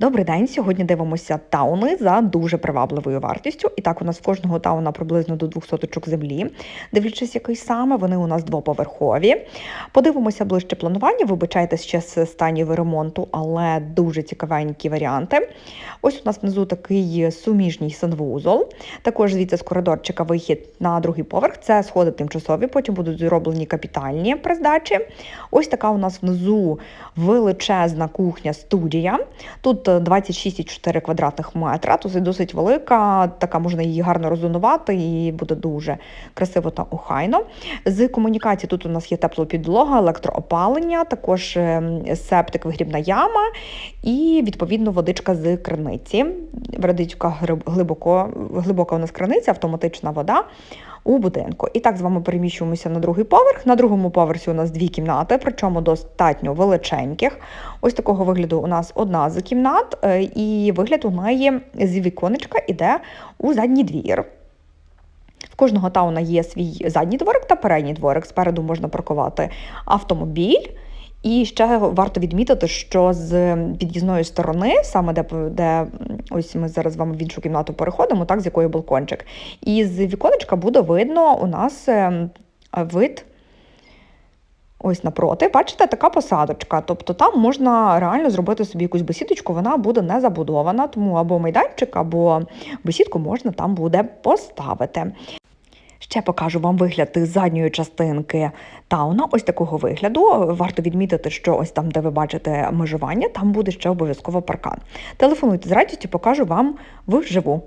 Добрий день. Сьогодні дивимося тауни за дуже привабливою вартістю. І так, у нас в кожного тауна приблизно до 200 точок землі. Дивлячись, який саме, вони у нас двоповерхові. Подивимося ближче планування. Вибачайте ще з станів ремонту, але дуже цікавенькі варіанти. Ось у нас внизу такий суміжній санвузол. Також звідси з коридорчика вихід на другий поверх. Це сходи тимчасові, потім будуть зроблені капітальні при здачі. Ось така у нас внизу величезна кухня-студія. Тут 26,4 квадратних метра, тут досить велика, така можна її гарно розонувати і буде дуже красиво та охайно. З комунікацій тут у нас є теплопідлога, електроопалення, також ем, септик, вигрібна яма і відповідно водичка з криниці. Водичка гриб- глибоко, глибока у нас криниця, автоматична вода у будинку. І так з вами переміщуємося на другий поверх. На другому поверсі у нас дві кімнати, причому достатньо величеньких. Ось такого вигляду у нас одна з кімнат, е, і вигляд у неї з віконечка іде у задній двір. В кожного тауна є свій задній дворик та передній дворик. Спереду можна паркувати автомобіль. І ще варто відмітити, що з під'їзної сторони, саме де, де ось ми зараз з вами в іншу кімнату переходимо, так з якої балкончик, і з віконечка буде видно у нас ем, вид. Ось напроти, бачите, така посадочка. Тобто там можна реально зробити собі якусь бесідочку, вона буде не забудована, тому або майданчик, або бесідку можна там буде поставити. Ще покажу вам вигляд задньої частинки тауна. Ось такого вигляду. Варто відмітити, що ось там, де ви бачите межування, там буде ще обов'язково паркан. Телефонуйте з радістю, покажу вам вживу.